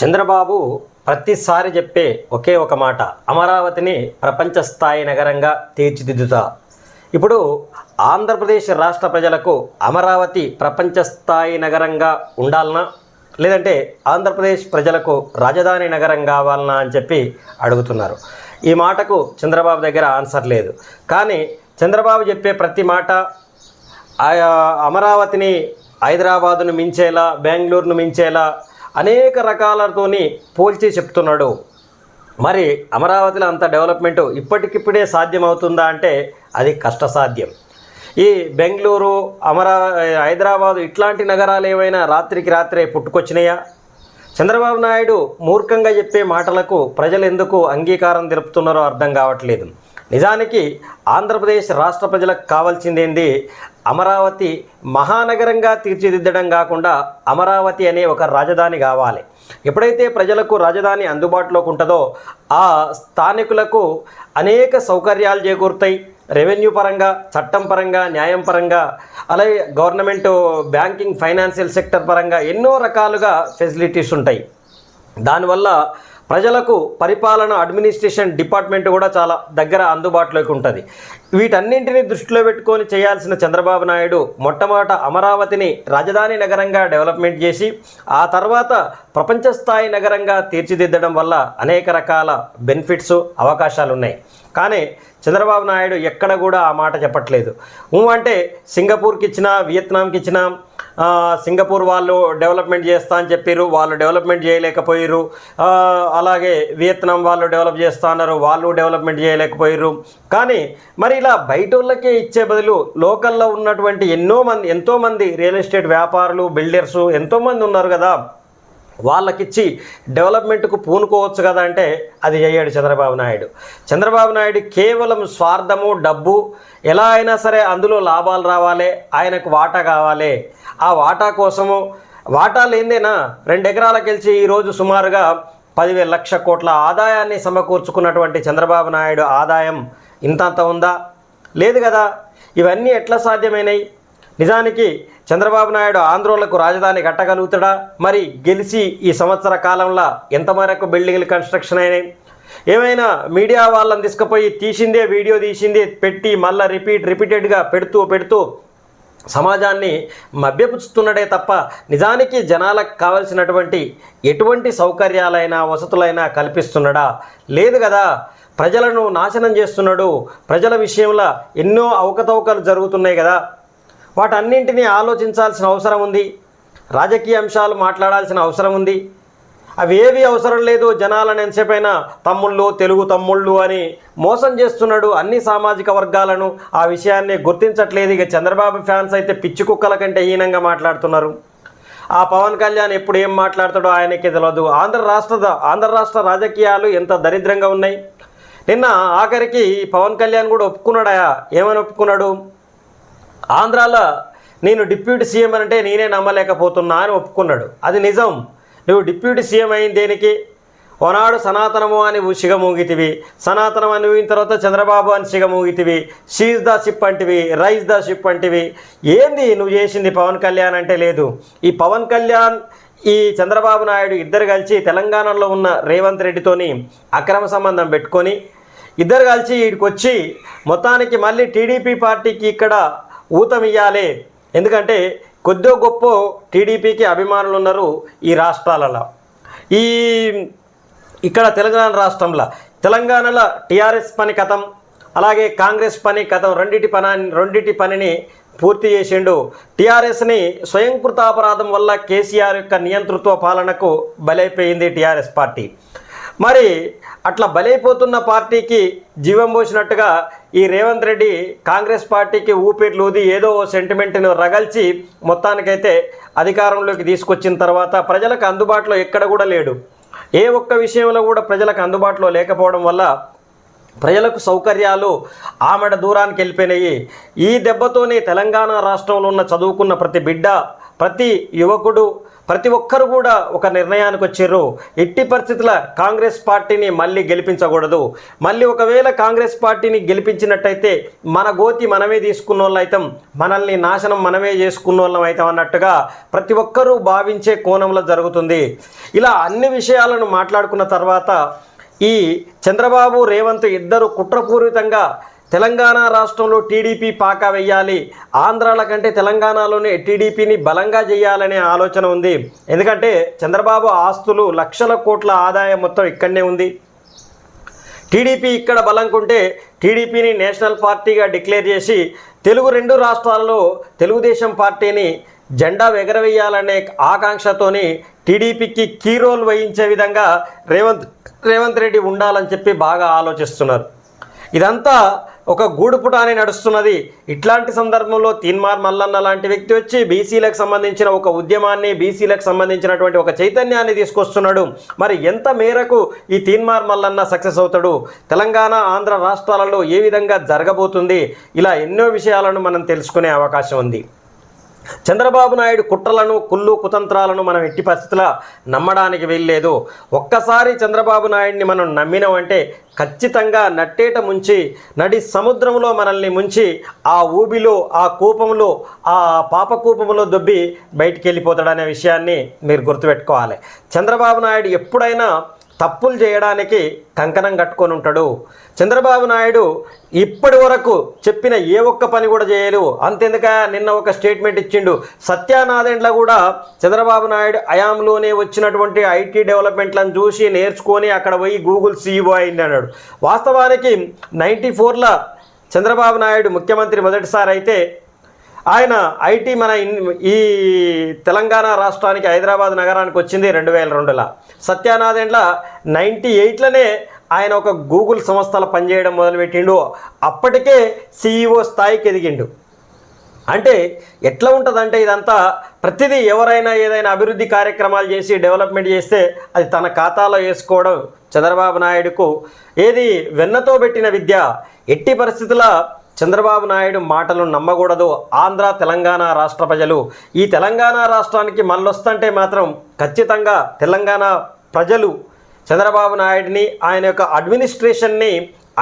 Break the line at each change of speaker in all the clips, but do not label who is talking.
చంద్రబాబు ప్రతిసారి చెప్పే ఒకే ఒక మాట అమరావతిని ప్రపంచ స్థాయి నగరంగా తీర్చిదిద్దుతా. ఇప్పుడు ఆంధ్రప్రదేశ్ రాష్ట్ర ప్రజలకు అమరావతి ప్రపంచ స్థాయి నగరంగా ఉండాలనా? లేదంటే ఆంధ్రప్రదేశ్ ప్రజలకు రాజధాని నగరం కావాలనా అని చెప్పి అడుగుతున్నారు. ఈ మాటకు చంద్రబాబు దగ్గర ఆన్సర్ లేదు. కానీ చంద్రబాబు చెప్పే ప్రతి మాట ఆయా అమరావతిని హైదరాబాదును మించేలా బెంగళూరును మించేలా అనేక రకాలతోని పోల్చి చెప్తున్నాడు. మరి అమరావతిలో అంత డెవలప్మెంట్ ఇప్పటికిప్పుడే సాధ్యమవుతుందా అంటే అది కష్టసాధ్యం. ఈ బెంగళూరు అమరా హైదరాబాదు ఇట్లాంటి నగరాలు ఏమైనా రాత్రికి రాత్రే పుట్టుకొచ్చినాయా? చంద్రబాబు నాయుడు మూర్ఖంగా చెప్పే మాటలకు ప్రజలు ఎందుకు అంగీకారం తెలుపుతున్నారో అర్థం కావట్లేదు. నిజానికి ఆంధ్రప్రదేశ్ రాష్ట్ర ప్రజలకు కావాల్సిందేంది? అమరావతి మహానగరంగా తీర్చిదిద్దడం కాకుండా అమరావతి అనే ఒక రాజధాని కావాలి. ఎప్పుడైతే ప్రజలకు రాజధాని అందుబాటులోకి ఉంటుందో ఆ స్థానికులకు అనేక సౌకర్యాలు చేకూరుతాయి. రెవెన్యూ పరంగా చట్టం పరంగా న్యాయం పరంగా అలాగే గవర్నమెంట్ బ్యాంకింగ్ ఫైనాన్షియల్ సెక్టర్ పరంగా ఎన్నో రకాలుగా ఫెసిలిటీస్ ఉంటాయి. దానివల్ల ప్రజలకు పరిపాలన అడ్మినిస్ట్రేషన్ డిపార్ట్మెంట్ కూడా చాలా దగ్గర అందుబాటులోకి ఉంటుంది. వీటన్నింటినీ దృష్టిలో పెట్టుకొని చేయాల్సిన చంద్రబాబు నాయుడు మొట్టమొదట అమరావతిని రాజధాని నగరంగా డెవలప్మెంట్ చేసి ఆ తర్వాత ప్రపంచ స్థాయి నగరంగా తీర్చిదిద్దడం వల్ల అనేక రకాల బెనిఫిట్స్ అవకాశాలు ఉన్నాయి కానీ చంద్రబాబు నాయుడు ఎక్కడ కూడా ఆ మాట చెప్పట్లేదు. అంటే సింగపూర్కి ఇచ్చినా వియత్నాంకి ఇచ్చినా సింగపూర్ వాళ్ళు డెవలప్మెంట్ చేస్తా అని చెప్పారు వాళ్ళు డెవలప్మెంట్ చేయలేకపోయారు అలాగే వియత్నాం వాళ్ళు డెవలప్ చేస్తా అన్నారు వాళ్ళు డెవలప్మెంట్ చేయలేకపోయారు కానీ మరి ఇలా బయట వాళ్ళకే ఇచ్చే బదులు లోకల్లో ఉన్నటువంటి ఎన్నో మంది ఎంతోమంది రియల్ ఎస్టేట్ వ్యాపారులు బిల్డర్స్ ఎంతోమంది ఉన్నారు కదా. వాళ్ళకిచ్చి డెవలప్మెంట్కు పూనుకోవచ్చు కదా అంటే అది చేయడు చంద్రబాబు నాయుడు. చంద్రబాబు నాయుడు కేవలం స్వార్థము డబ్బు ఎలా అయినా సరే అందులో లాభాలు రావాలి ఆయనకు వాటా కావాలి. ఆ వాటా కోసము వాటా లేదేనా రెండు ఎకరాలకు గెలిచి ఈరోజు సుమారుగా పదివేల లక్ష కోట్ల ఆదాయాన్ని సమకూర్చుకున్నటువంటి చంద్రబాబు నాయుడు ఆదాయం ఇంతంత ఉందా? లేదు కదా. ఇవన్నీ ఎట్లా సాధ్యమైనవి నిజానికి చంద్రబాబు నాయుడు ఆంధ్రోలకు రాజధాని కట్టగలుగుతాడా? మరి గెలిచి ఈ సంవత్సర కాలంలో ఎంతవరకు బిల్డింగ్లు కన్స్ట్రక్షన్ అయినాయి? ఏమైనా మీడియా వాళ్ళని తీసుకుపోయి తీసిందే వీడియో తీసిందే పెట్టి మళ్ళీ రిపీట్ రిపీటెడ్గా పెడుతూ పెడుతూ సమాజాన్ని మభ్యపుచ్చుతున్నాడే తప్ప నిజానికి జనాలకు కావలసినటువంటి ఎటువంటి సౌకర్యాలైనా వసతులైనా కల్పిస్తున్నాడా? లేదు కదా. ప్రజలను నాశనం చేస్తున్నాడు. ప్రజల విషయంలో ఎన్నో అవకతవకలు జరుగుతున్నాయి కదా. వాటన్నింటినీ ఆలోచించాల్సిన అవసరం ఉంది. రాజకీయ అంశాలు మాట్లాడాల్సిన అవసరం ఉంది. అవి ఏవి అవసరం లేదు జనాలను ఎంతసేపైనా తమ్ముళ్ళు తెలుగు తమ్ముళ్ళు అని మోసం చేస్తున్నాడు అన్ని సామాజిక వర్గాలను. ఆ విషయాన్ని గుర్తించట్లేదు. ఇక చంద్రబాబు ఫ్యాన్స్ అయితే పిచ్చి కుక్కల కంటే హీనంగా మాట్లాడుతున్నారు. ఆ పవన్ కళ్యాణ్ ఎప్పుడు ఏం మాట్లాడతాడో ఆయనకి తెలియదు ఆంధ్ర రాష్ట్ర ఆంధ్ర రాష్ట్ర రాజకీయాలు ఎంత దరిద్రంగా ఉన్నాయి. నిన్న ఆఖరికి పవన్ కళ్యాణ్ కూడా ఒప్పుకున్నాడా? ఏమని ఒప్పుకున్నాడు? ఆంధ్రాలో నేను డిప్యూటీ సీఎం అంటే నేనే నమ్మలేకపోతున్నా అని ఒప్పుకున్నాడు. అది నిజం. నువ్వు డిప్యూటీ సీఎం అయింది దేనికి? ఓనాడు సనాతనము అని సిగమూగితివి సనాతనం అని ఊగిన తర్వాత చంద్రబాబు అని సిగమూగితివి షీజ్ ద షిప్ అంటివి రైజ్ ద షిప్ అంటివి. ఏంది నువ్వు చేసింది పవన్ కళ్యాణ్ అంటే లేదు. ఈ పవన్ కళ్యాణ్ ఈ చంద్రబాబు నాయుడు ఇద్దరు కలిసి తెలంగాణలో ఉన్న రేవంత్ రెడ్డితోని అక్రమ సంబంధం పెట్టుకొని ఇద్దరు కలిసి వీడికి వచ్చి మొత్తానికి మళ్ళీ టీడీపీ పార్టీకి ఇక్కడ ఊతమియ్యాలి. ఎందుకంటే కొద్దో గొప్ప టీడీపీకి అభిమానులు ఉన్నారు ఈ రాష్ట్రాలలో. ఈ ఇక్కడ తెలంగాణ రాష్ట్రంలో తెలంగాణలో టీఆర్ఎస్ పని కథం అలాగే కాంగ్రెస్ పని కథం రెండింటి పని రెండిటి పనిని పూర్తి చేసిండు. టీఆర్ఎస్ని స్వయంకృతాపరాధం వల్ల కేసీఆర్ యొక్క నియంతృత్వ పాలనకు బలైపోయింది టీఆర్ఎస్ పార్టీ. మరి అట్లా బలైపోతున్న పార్టీకి జీవం పోసినట్టుగా ఈ రేవంత్ రెడ్డి కాంగ్రెస్ పార్టీకి ఊపిర్లూది ఏదో ఓ సెంటిమెంట్ను రగల్చి మొత్తానికైతే అధికారంలోకి తీసుకొచ్చిన తర్వాత ప్రజలకు అందుబాటులో ఎక్కడ కూడా లేడు. ఏ ఒక్క విషయంలో కూడా ప్రజలకు అందుబాటులో లేకపోవడం వల్ల ప్రజలకు సౌకర్యాలు ఆమెడ దూరానికి వెళ్ళిపోయినాయి. ఈ దెబ్బతోనే తెలంగాణ రాష్ట్రంలో ఉన్న చదువుకున్న ప్రతి బిడ్డ ప్రతి యువకుడు ప్రతి ఒక్కరు కూడా ఒక నిర్ణయానికి వచ్చారు. ఎట్టి పరిస్థితుల కాంగ్రెస్ పార్టీని మళ్ళీ గెలిపించకూడదు. మళ్ళీ ఒకవేళ కాంగ్రెస్ పార్టీని గెలిపించినట్టయితే మన గోతి మనమే తీసుకున్న వాళ్ళు మనల్ని నాశనం మనమే చేసుకున్న వాళ్ళం అవుతాం అన్నట్టుగా ప్రతి ఒక్కరూ భావించే కోణంలో జరుగుతుంది. ఇలా అన్ని విషయాలను మాట్లాడుకున్న తర్వాత ఈ చంద్రబాబు రేవంత్ ఇద్దరు కుట్రపూరితంగా తెలంగాణ రాష్ట్రంలో టీడీపీ పాక వెయ్యాలి ఆంధ్రాల కంటే తెలంగాణలోనే టీడీపీని బలంగా చేయాలనే ఆలోచన ఉంది. ఎందుకంటే చంద్రబాబు ఆస్తులు లక్షల కోట్ల ఆదాయం మొత్తం ఇక్కడనే ఉంది. టీడీపీ ఇక్కడ బలంకుంటే టీడీపీని నేషనల్ పార్టీగా డిక్లేర్ చేసి తెలుగు రెండు రాష్ట్రాలలో తెలుగుదేశం పార్టీని జెండా ఎగరవేయాలనే ఆకాంక్షతోని టీడీపీకి కీ రోల్ వహించే విధంగా రేవంత్ రేవంత్ రెడ్డి ఉండాలని చెప్పి బాగా ఆలోచిస్తున్నారు. ఇదంతా ఒక గూడుపుటానే నడుస్తున్నది. ఇట్లాంటి సందర్భంలో తీన్మార్ మల్లన్న లాంటి వ్యక్తి వచ్చి బీసీలకు సంబంధించిన ఒక ఉద్యమాన్ని బీసీలకు సంబంధించినటువంటి ఒక చైతన్యాన్ని తీసుకొస్తున్నాడు. మరి ఎంత మేరకు ఈ తీన్మార్ మల్లన్న సక్సెస్ అవుతాడు? తెలంగాణ ఆంధ్ర రాష్ట్రాలలో ఏ విధంగా జరగబోతుంది? ఇలా ఎన్నో విషయాలను మనం తెలుసుకునే అవకాశం ఉంది. చంద్రబాబు నాయుడు కుట్రలను కుళ్ళు కుతంత్రాలను మనం ఎట్టి పరిస్థితుల నమ్మడానికి వీల్లేదు. ఒక్కసారి చంద్రబాబు నాయుడిని మనం నమ్మినామంటే ఖచ్చితంగా నట్టేట ముంచి నడి సముద్రంలో మనల్ని ముంచి ఆ ఊబిలో ఆ కూపంలో ఆ పాపకూపంలో దొబ్బి బయటికి వెళ్ళిపోతాడనే విషయాన్ని మీరు గుర్తుపెట్టుకోవాలి. చంద్రబాబు నాయుడు ఎప్పుడైనా తప్పులు చేయడానికి కంకణం కట్టుకొని ఉంటాడు. చంద్రబాబు నాయుడు ఇప్పటి వరకు చెప్పిన ఏ ఒక్క పని కూడా చేయలేవు అంతెందుక నిన్న ఒక స్టేట్మెంట్ ఇచ్చిండు. సత్యానాదెండ్ల కూడా చంద్రబాబు నాయుడు అయాంలోనే వచ్చినటువంటి ఐటీ డెవలప్మెంట్లను చూసి నేర్చుకొని అక్కడ పోయి గూగుల్ సీఈఓ అయింది అన్నాడు. వాస్తవానికి నైంటీ ఫోర్లో చంద్రబాబు నాయుడు ముఖ్యమంత్రి మొదటిసారి అయితే ఆయన ఐటీ మన ఇన్- ఈ తెలంగాణ రాష్ట్రానికి హైదరాబాద్ నగరానికి వచ్చింది రెండు వేల రెండులో. సత్యానాథేండ్ల నైంటీ ఎయిట్లోనే ఆయన ఒక గూగుల్ సంస్థలో పనిచేయడం మొదలుపెట్టిండు. అప్పటికే సీఈఓ స్థాయికి ఎదిగిండు. అంటే ఎట్లా ఉంటుందంటే ఇదంతా ప్రతిదీ ఎవరైనా ఏదైనా అభివృద్ధి కార్యక్రమాలు చేసి డెవలప్మెంట్ చేస్తే అది తన ఖాతాలో వేసుకోవడం చంద్రబాబు నాయుడుకు ఏది వెన్నతో పెట్టిన విద్య. ఎట్టి పరిస్థితుల చంద్రబాబు నాయుడు మాటలు నమ్మకూడదు. ఆంధ్ర తెలంగాణ రాష్ట్ర ప్రజలు. ఈ తెలంగాణ రాష్ట్రానికి మళ్ళొస్తుంటే మాత్రం ఖచ్చితంగా తెలంగాణ ప్రజలు చంద్రబాబు నాయుడిని ఆయన యొక్క అడ్మినిస్ట్రేషన్ని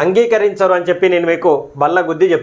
అంగీకరించరు అని చెప్పి నేను మీకు బల్ల గుద్ది చెప్తాను